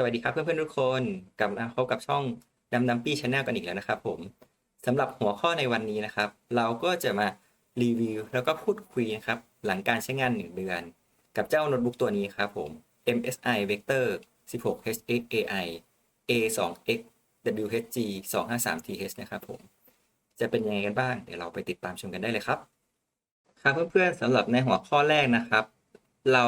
สวัสดีครับเพื่อนๆทุกคนกลับมาพบกับช่องดำดำปี้ชาแนลกันอีกแล้วนะครับผมสำหรับหัวข้อในวันนี้นะครับ เราก็จะมารีวิวแล้วก็พูดคุยนะครับหลังการใช้งาน 1 เดือน กับเจ้าโน้ตบุ๊กตัวนี้ครับผม MSI Vector 16HXAI A2X WHG 253TH นะครับผม จะเป็นยังไงกันบ้าง เดี๋ยวเราไปติดตามชมกันได้เลยครับ ครับเพื่อนๆสำหรับในหัวข้อแรกนะครับ เรา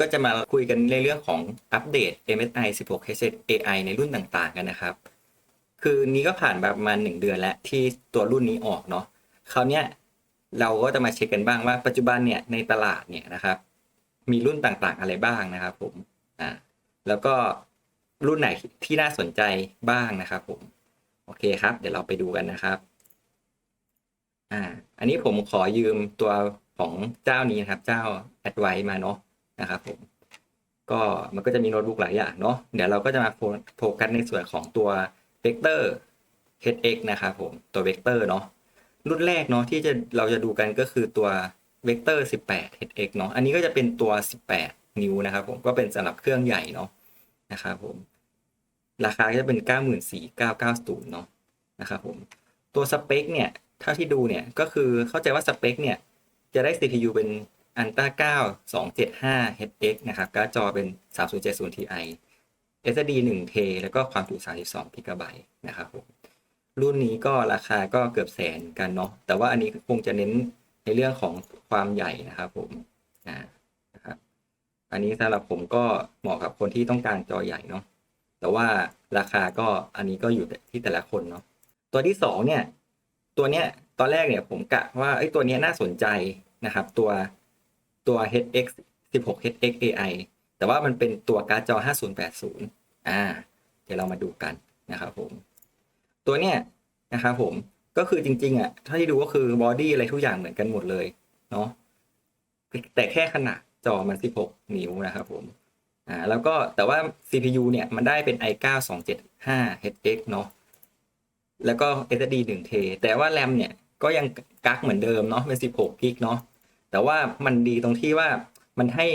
ก็จะมาคุยกันในเรื่องของอัปเดต MSI 16 h AI ในรุ่นต่างๆกันนะครับ คือนี้ก็ผ่านแบบประมาณหนึ่งเดือนแล้วที่ตัวรุ่นนี้ออกเนาะคราวเนี้ยเราก็จะมาเช็คกันบ้างว่าปัจจุบันเนี่ยในตลาดเนี่ยนะครับ มีรุ่นต่างๆอะไรบ้างนะครับผมอ่าแล้วก็รุ่นไหนที่น่าสนใจบ้างนะครับผมโอเคครับ เดี๋ยวเราไปดูกันนะครับอ่าอันนี้ผมขอยืมตัวของเจ้านี้นะครับ เจ้า Advice มาเนาะ นะครับผมก็มันก็จะมีโน้ตบุ๊กหลายอย่างเนาะเดี๋ยวเราก็จะมาโฟกัสในส่วนของตัว Vector HX นะครับผมตัว Vector เนาะรุ่นแรกเนาะที่จะเราจะดูกันก็คือตัว Vector 18 HX เนาะอันนี้ก็จะเป็นตัว 18 นิ้วนะครับผมก็เป็นสำหรับเครื่องใหญ่เนาะนะครับผมราคาก็จะเป็น 94,990เนาะนะครับผมตัวสเปคเนี่ยเท่าที่ดูเนี่ยก็คือเข้าใจว่าสเปคเนี่ยจะได้ CPU เป็น Ultra 9 275 HX นะครับการ์ดจอเป็น 3070 Ti SSD 1 t แล้วก็ความจุ 32 GB นะครับผมรุ่นนี้ก็ราคาก็เกือบแสนกันเนาะแต่ว่าอันนี้คงจะเน้นในเรื่องของความใหญ่นะครับผมอ่านะครับอันนี้สำหรับผมก็เหมาะกับคนที่ต้องการจอใหญ่เนาะแต่ว่าราคาก็อันนี้ก็อยู่ที่แต่ละคนเนาะตัวที่สองเนี่ยตัวเนี้ยตอนแรกเนี่ยผมกะว่าไอ้ตัวเนี้ยน่าสนใจนะครับ ตัว ตัว HX 16 HX AI แต่ว่ามันเป็นตัวการ์ดจอ 5080 อ่า เดี๋ยวเรามาดูกันนะครับผม ตัวเนี้ยนะครับผม ก็คือจริง ๆ อะ ถ้าที่ดูก็คือบอดี้อะไรทุกอย่างเหมือนกันหมดเลย เนาะ แต่แค่ขนาดจอมัน 16 นิ้วนะครับผม อ่า แล้วก็แต่ว่า CPU เนี่ย มันได้เป็น i9 275 HX เนาะ แล้วก็ SSD 1 T แต่ว่า RAM เนี่ย ก็ยังกักเหมือนเดิมเนาะ เป็น 16กิกเนาะ แต่ว่ามันดีตรงที่ว่ามันให้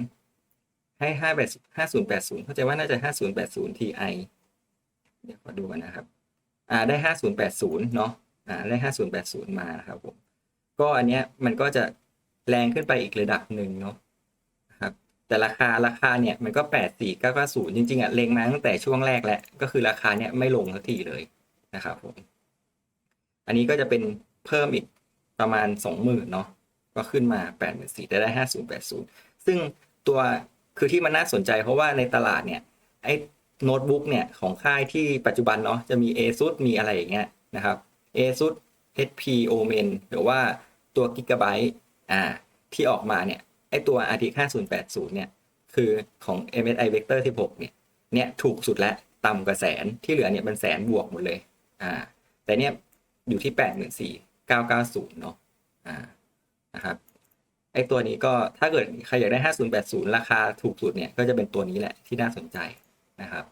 5080 ให้5 5080 เข้าใจว่าน่าจะ 5080 Ti เดี๋ยวขอดูกันนะครับ อ่าได้ 5080 เนาะอ่าได้ 5080 มานะครับผม ก็อันเนี้ยมันก็จะแรงขึ้นไปอีกระดับหนึ่งเนาะนะครับ แต่ราคาราคาเนี่ยมันก็ 84990 จริงๆอะเล็งมาตั้งแต่ช่วงแรกแล้ว ก็คือราคาเนี่ยไม่ลงสักทีเลยนะครับผม อันนี้ก็จะเป็นเพิ่มอีกประมาณ 20,000 เนาะ ก็ขึ้นมา84แต่นสี่ได้5080ซึ่งตัวคือที่มันน่าสนใจเพราะว่าในตลาดเนี่ยไอ้โน้ตบุ๊กเนี่ยของค่ายที่ปัจจุบันเนาะจะมี ASUS มีอะไรอย่างเงี้ยนะครับ ASUS HP Omen หรือว่าตัว Gigabyte อ่าที่ออกมาเนี่ยไอ้ตัว RTX 5080 เนี่ย คือของ MSI Vector 16 เนี่ย เนี่ยถูกสุดแล้วต่ำกว่าแสนที่เหลือเนี่ยมันแสนบวกหมดเลย อ่า แต่เนี่ยอยู่ที่ 84,990 เนาะอ่า นะครับไอตัวนี้ก็ถ้าเกิดใครอยากได้ 5080 ราคาถูกสุดเนี่ยก็จะเป็นตัวนี้แหละที่น่าสนใจนะครับ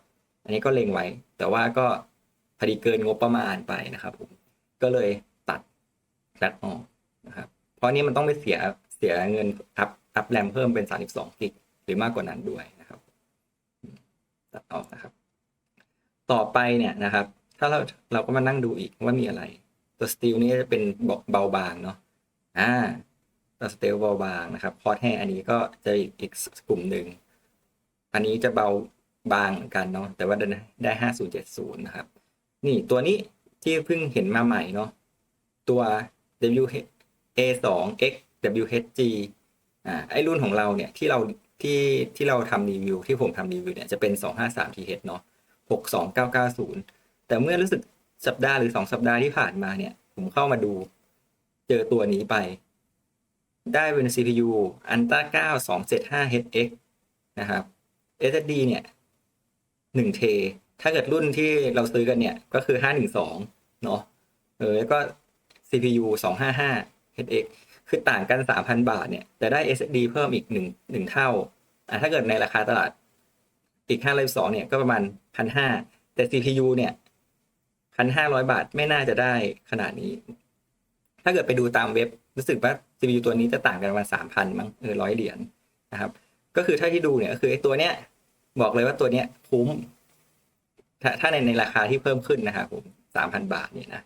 อันนี้ก็เล็งไว้ แต่ว่าก็พอดีเกินงบประมาณไปนะครับผมก็เลยตัดตัดออกนะครับ เพราะนี้มันต้องไปเสียเสียเงินอัพอัพแรมเพิ่มเป็น 32กิกหรือมากกว่านั้นด้วยนะครับ ตัดออกนะครับ ต่อไปเนี่ยนะครับ ถ้าเราเราก็มานั่งดูอีกว่ามีอะไร ตัวสตีลนี่จะเป็นบอกเบาบางเนาะอ่า สเตลเบาบางนะครับพอร์ตแห้งอันนี้ก็จะอีกกลุ่มหนึ่ง อันนี้จะเบาบางเหมือนกันเนาะแต่ว่าได้ห้าศูนย์เจ็ดศูนย์นะครับ นี่ตัวนี้ที่เพิ่งเห็นมาใหม่เนาะตัว W A 2 X W H G อ่าไอรุ่นของเราเนี่ยที่เราที่ที่เราทำรีวิว ที่ผมทำรีวิวเนี่ยจะเป็น253 TH เนาะ62990 แต่เมื่อรู้สึกสัปดาห์หรือสองสัปดาห์ที่ผ่านมาเนี่ย ผมเข้ามาดู เจอตัวนี้ไป ได้เป็น CPU Ultra 9 275 HX นะครับ SSD เนี่ย1 T ถ้าเกิดรุ่นที่เราซื้อกันเนี่ยก็คือ 512 เนาะเออแล้วก็ CPU 255 HX คือต่างกัน 3,000 บาทเนี่ยแต่ได้ SSD เพิ่มอีก1 1เท่าอ่าถ้าเกิดในราคาตลาดอีก512เนี่ยก็ประมาณ 1,500 แต่ CPU เนี่ยพันห้าร้อยบาทไม่น่าจะได้ขนาดนี้ ถ้าเกิดไปดูตามเว็บ รู้สึกว่า CPU ตัวนี้จะต่างกันประมาณสามพันมั้งเออร้อยเหรียญนะครับ ก็คือถ้าที่ดูเนี่ยก็คือไอ้ตัวเนี้ยบอกเลยว่าตัวเนี้ยคุ้ม ถ้าถ้าในในราคาที่เพิ่มขึ้นนะครับผมสามพันบาทเนี่ยนะ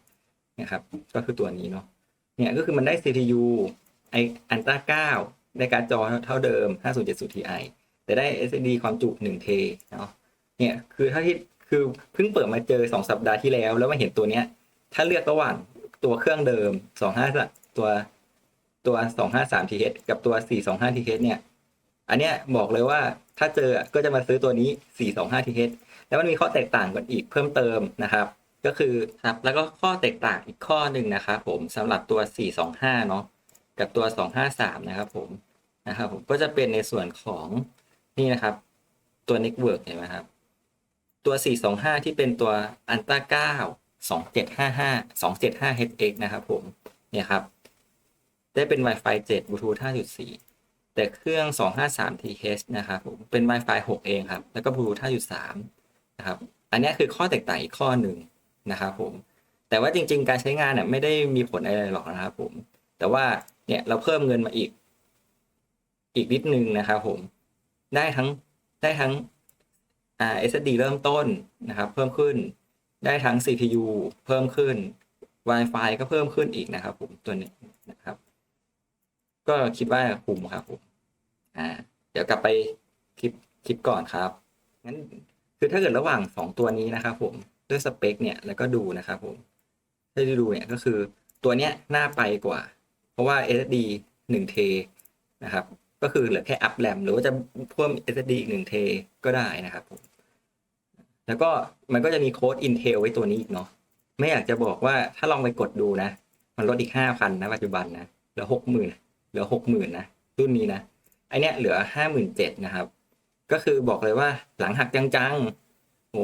นะครับ ก็คือตัวนี้เนาะเนี่ยก็คือมันได้ CPU ไออันต้าเก้าได้การ์ดจอเท่าเดิม 5070 Ti แต่ได้ SSD ความจุ1เทเนาะเนี่ยคือถ้าที่คือเพิ่งเปิดมาเจอ 2 สัปดาห์ที่แล้ว แล้วมาเห็นตัวเนี้ย ถ้าเลือกระหว่างตัวเครื่องเดิม 25ตัว ตัว 253 TH กับตัว 425 TH เนี่ย อันเนี้ยบอกเลยว่าถ้าเจอก็จะมาซื้อตัวนี้ 425 TH แล้วมันมีข้อแตกต่างกันอีกเพิ่มเติมนะครับ ก็คือครับแล้วก็ข้อแตกต่างอีกข้อหนึ่งนะครับผมสำหรับตัว 425 เนาะกับตัว 253 นะครับผมนะครับผมก็จะเป็นในส่วนของนี่นะครับ ตัว Network เห็นไหมครับ ตัว 425 ที่เป็นตัว Ultra 9 2755 275HX นะครับผมเนี่ยครับ ได้เป็น Wi-Fi 7 Bluetooth 5.4 แต่เครื่อง 253 TH นะครับผมเป็น Wi-Fi 6 เองครับ แล้วก็ Bluetooth 5.3 นะครับ อันนี้คือข้อแตกต่างอีกข้อหนึ่งนะครับผม แต่ว่าจริงๆ การใช้งานเนี่ยไม่ได้มีผลอะไรหรอกนะครับผม แต่ว่าเนี่ยเราเพิ่มเงินมาอีก อีกนิดนึงนะครับผม ได้ทั้งได้ทั้งอ่า SSD เริ่มต้นนะครับ เพิ่มขึ้น ได้ทั้ง CPU เพิ่มขึ้น Wi-Fi ก็เพิ่มขึ้นอีกนะครับผมตัวนี้นะครับ ก็คิดว่าคุ้มครับผมอ่า เดี๋ยวกลับไปคลิปคลิปก่อนครับงั้นคือถ้าเกิดระหว่างสองตัวนี้นะครับผมด้วยสเปคเนี่ยแล้วก็ดูนะครับผมถ้าได้ดูเนี่ยก็คือตัวเนี้ยน่าไปกว่า เพราะว่า SSD 1เทนะครับ ก็คือเหลือแค่อัพแรมหรือว่าจะเพิ่ม SSD อีก1เทก็ได้นะครับผมแล้วก็มันก็จะมีโค้ด Intel ไว้ตัวนี้อีกเนาะไม่อยากจะบอกว่าถ้าลองไปกดดูนะ มันลดอีกห้าพันนะปัจจุบันนะเหลือหกหมื่น เหลือหกหมื่นนะรุ่นนี้นะไอเนี้ยเหลือห้าหมื่นเจ็ดนะครับ ก็คือบอกเลยว่าหลังหักจังๆโห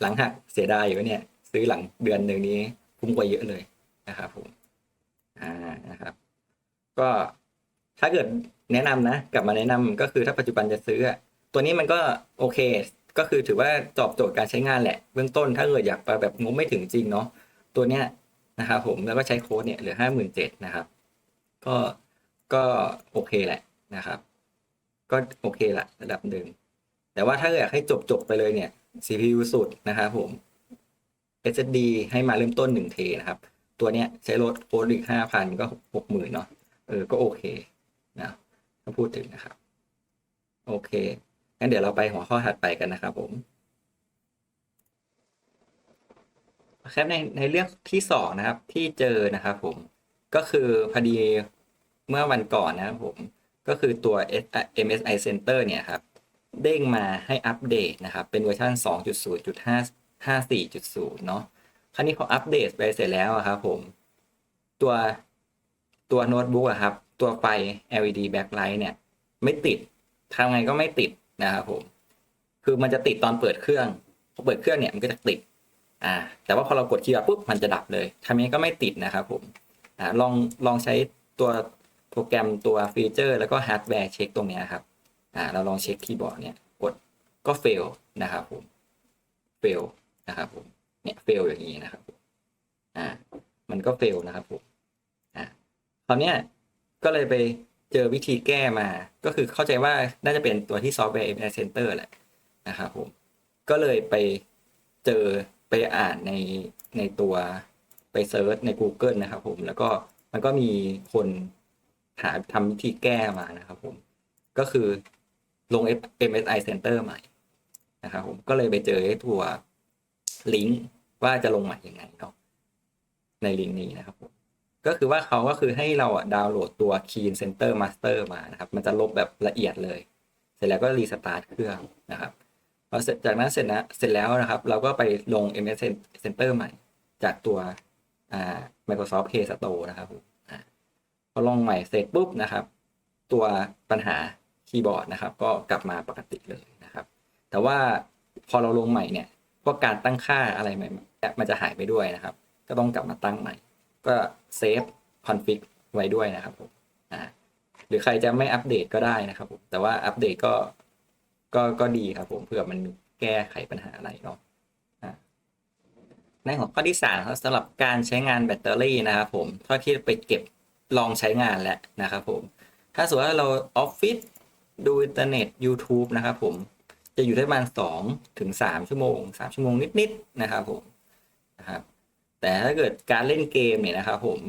หลังหักเสียดายอยู่เนี่ย ซื้อหลังเดือนหนึ่งนี้คุ้มกว่าเยอะเลยนะครับผมอ่านะครับ ก็ถ้าเกิดแนะนำนะ กลับมาแนะนำก็คือถ้าปัจจุบันจะซื้อ ตัวนี้มันก็โอเค ก็คือถือว่าตอบโจทย์การใช้งานแหละ เบื้องต้นถ้าเกิดอยากไปแบบงบไม่ถึงจริงเนาะตัวเนี้ยนะครับผมแล้วก็ใช้โค้ดเนี่ยเหลือห้าหมื่นเจ็ดนะครับ ก็ ก็โอเคแหละนะครับ ก็โอเคละระดับหนึ่ง แต่ว่าถ้าอยากให้จบจบไปเลยเนี่ย CPU สุดนะครับผม SSD ให้มาเริ่มต้นหนึ่งเทนะครับ ตัวเนี้ยใช้รถโค้ดอีกห้าพันก็หกหมื่นเนาะเออ ก็โอเคนะถ้าพูดถึงนะครับ โอเค งั้นเดี๋ยวเราไปหัวข้อถัดไปกันนะครับผมครับในในเรื่องที่สองนะครับที่เจอนะครับผมก็คือพอดี เมื่อวันก่อนนะครับผมก็คือตัว MSI Center เนี่ยครับเด้งมาให้อัปเดตนะครับ เป็นเวอร์ชัน2.0.554.0 เนาะคราวนี้พออัปเดตไปเสร็จแล้วครับผม ตัวตัวโน้ตบุ๊กอะครับ ตัวไฟ LED backlight เนี่ย ไม่ติดทำไงก็ไม่ติดนะครับผม คือมันจะติดตอนเปิดเครื่องพอเปิดเครื่องเนี่ยมันก็จะติด อ่า แต่ว่าพอเรากดคีย์บอร์ดปุ๊บมันจะดับเลยทำยังไงก็ไม่ติดนะครับผมอ่าลองลองใช้ตัว โปรแกรมตัวฟีเจอร์ แล้วก็ฮาร์ดแวร์เช็คตรงนี้ครับอ่าเราลองเช็คคีย์บอร์ดเนี่ยกดก็เฟลนะครับผมเฟลนะครับผมเนี่ยเฟลอย่างนี้นะครับอ่ามันก็เฟลนะครับผมอ่าคราวเนี้ยก็เลยไปเจอวิธีแก้มา ก็คือเข้าใจว่าน่าจะเป็นตัวที่ซอฟต์แวร์ MI Center แหละนะครับผม ก็เลยไปเจอไปอ่านในในตัวไปเซิร์ชใน Google นะครับผม แล้วก็มันก็มีคน หาทำวิธีแก้มานะครับผมก็คือลง MSI Center ใหม่นะครับผมก็เลยไปเจอตัวลิงก์ว่าจะลงใหม่ยังไงเนาะในลิงก์นี้นะครับผมก็คือว่าเขาก็คือให้เราอะดาวน์โหลดตัว Key Center Master มานะครับ มันจะลบแบบละเอียดเลย เสร็จแล้วก็รีสตาร์ทเครื่องนะครับพอเสร็จจากนั้นเสร็จนะเสร็จแล้วนะครับ เราก็ไปลง MS Center ใหม่ จากตัวอ่า Microsoft Play Store นะครับ ผมอ่าพอลงใหม่เสร็จปุ๊บนะครับ ตัวปัญหาคีย์บอร์ดนะครับ ก็กลับมาปกติเลยนะครับ แต่ว่าพอเราลงใหม่เนี่ยพวกการตั้งค่าอะไรใหม่มันจะหายไปด้วยนะครับ ก็ต้องกลับมาตั้งใหม่ ก็เซฟคอนฟิกไว้ด้วยนะครับผมอ่าหรือใครจะไม่อัปเดตก็ได้นะครับผมแต่ว่าอัปเดตก็ก็ก็ดีครับผมเผื่อมันแก้ไขปัญหาอะไรเนาะในหัวข้อที่สามครับสำหรับการใช้งานแบตเตอรี่นะครับผมเท่าที่ไปเก็บ ลองใช้งานแล้วนะครับผม ถ้าสมมติว่าเราออฟฟิศดูอินเทอร์เน็ต YouTube นะครับผมจะอยู่ที่ประมาณสองถึงสามชั่วโมงสามชั่วโมงนิดๆนะครับผมนะครับแต่ถ้าเกิดการเล่นเกมเนี่ยนะครับผม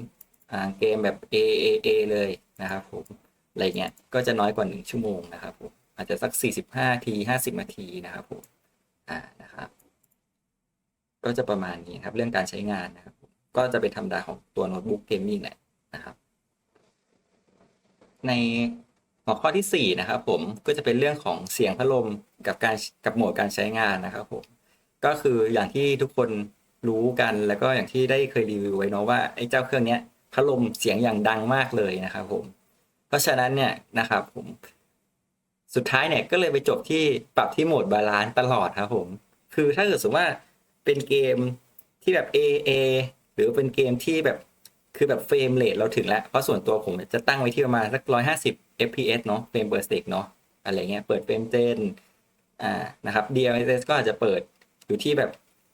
เกมแบบ A A A เลยนะครับผมอะไรเงี้ยก็จะน้อยกว่าหนึ่งชั่วโมงนะครับผมอาจจะสักสี่สิบห้าทีห้าสิบนาทีนะครับผมอ่านะครับก็จะประมาณนี้ครับเรื่องการใช้งานนะครับ ก็จะเป็นธรรมดาของตัวโน้ตบุ๊กเกมมิ่งแหละนะครับ ในหัวข้อที่ 4 นะครับผมก็จะเป็นเรื่องของเสียงพัดลมกับการกับโหมดการใช้งานนะครับผมก็คืออย่างที่ทุกคนรู้กันแล้วก็อย่างที่ได้เคยรีวิวไว้เนาะว่าไอ้เจ้าเครื่องเนี้ยพัดลมเสียงอย่างดังมากเลยนะครับผมเพราะฉะนั้นเนี่ยนะครับผมสุดท้ายเนี่ยก็เลยไปจบที่ปรับที่โหมดบาลานซ์ตลอดครับผมคือถ้าเกิดสมมติว่าเป็นเกมที่แบบ AA หรือเป็นเกมที่แบบ คือแบบเฟรมเรทเราถึงแล้ว เพราะส่วนตัวผมจะตั้งไว้ที่ประมาณสักร้อยห้าสิบ fps เนาะเฟรมเ e อร์ส c เนาะอะไรเงี้ยเปิดเฟรมเจนอ่านะครับ DLSS ก็อาจจะเปิดอยู่ที่แบบ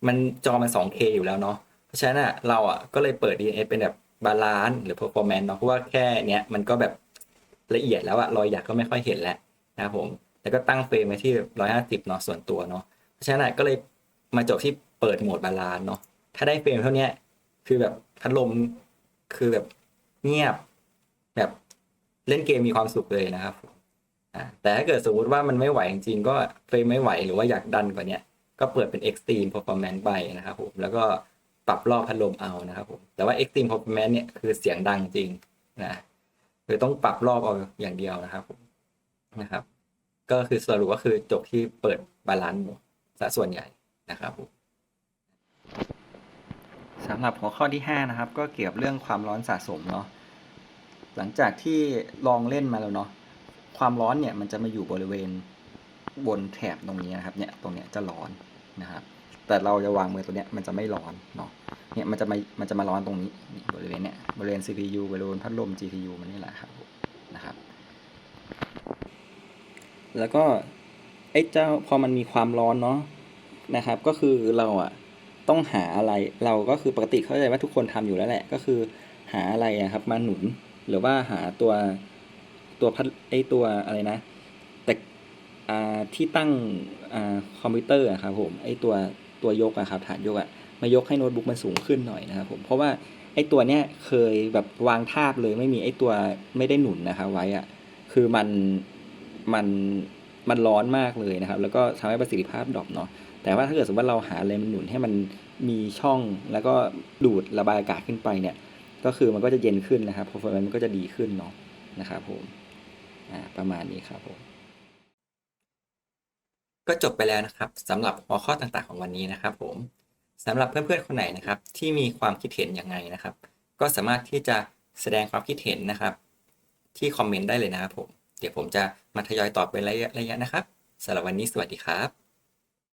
มันจอมัน 2K อยู่แล้วเนาะเพราะฉะนั้นอะเราอะก็เลยเปิด DNS เป็นแบบบาลานซ์หรือ performance เนาะเพราะว่าแค่เนี้ยมันก็แบบละเอียดแล้วอะรอยหยักก็ไม่ค่อยเห็นแล้วนะครับผมแล้วก็ตั้งเฟรมไว้ที่ร้อยห้าสิบเนาะส่วนตัวเนาะเพราะฉะนั้นอะก็เลยมาจบที่เปิดโหมดบาลานซ์เนาะถ้าได้เฟรมเท่านี้คือแบบพัดลม คือแบบเงียบ แบบเล่นเกมมีความสุขเลยนะครับแต่ถ้าเกิดสมมติว่ามันไม่ไหวจริงๆก็เฟรมไม่ไหวหรือว่าอยากดันกว่านี้ก็เปิดเป็น Extreme Performance ไปนะครับผมแล้วก็ปรับรอบพัดลมเอานะครับผมแต่ว่า Extreme Performance เนี่ยคือเสียงดังจริงนะคือต้องปรับรอบเอาอย่างเดียวนะครับผมนะครับ ก็คือสรุปก็คือจบที่เปิดบาลานซ์ซะส่วนใหญ่นะครับผม สำหรับหัวข้อที่ 5 นะครับ ก็เกี่ยวกับเรื่องความร้อนสะสมเนาะหลังจากที่ลองเล่นมาแล้วเนาะความร้อนเนี่ยมันจะมาอยู่บริเวณบนแถบตรงนี้นะครับเนี่ยตรงเนี้ยจะร้อนนะครับ แต่เราจะวางมือตัวเนี้ยมันจะไม่ร้อนเนาะเนี่ยมันจะมามันจะมาร้อนตรงนี้บริเวณเนี้ยบริเวณ CPU บริเวณพัดลม GPU มันนี่แหละครับนะครับ แล้วก็ไอ้เจ้าพอมันมีความร้อนเนาะนะครับ ก็คือเราอะ ต้องหาอะไรเราก็คือปกติเข้าใจว่าทุกคนทำอยู่แล้วแหละ ก็คือหาอะไรอะครับมาหนุนหรือว่าหาตัวตัวพัดไอ้ตัวอะไรนะ แต่อ่าที่ตั้งอ่าคอมพิวเตอร์อะครับผมไอ้ตัวตัวยกอะครับฐานยกอะมายกให้โน้ตบุ๊กมันสูงขึ้นหน่อยนะครับผมเพราะว่าไอ้ตัวเนี้ยเคยแบบวางทาบเลยไม่มีไอ้ตัวไม่ได้หนุนนะครับไว้อะคือมันมันมันร้อนมากเลยนะครับ แล้วก็ทำให้ประสิทธิภาพดรอปเนาะ แต่ว่าถ้าเกิดสมมติว่าเราหาอะไรมันหนุนให้มันมีช่องแล้วก็ดูดระบายอากาศขึ้นไปเนี่ย ก็คือมันก็จะเย็นขึ้นนะครับ performance มันก็จะดีขึ้นเนาะนะครับผมอ่าประมาณนี้ครับผมก็จบไปแล้วนะครับสำหรับหัวข้อต่างๆของวันนี้นะครับ ผมสำหรับเพื่อนๆคนไหนนะครับ ที่มีความคิดเห็นยังไงนะครับ ก็สามารถที่จะแสดงความคิดเห็นนะครับ ที่คอมเมนต์ได้เลยนะครับผม เดี๋ยวผมจะมาทยอยตอบเป็นระยะๆนะครับสำหรับวันนี้สวัสดีครับ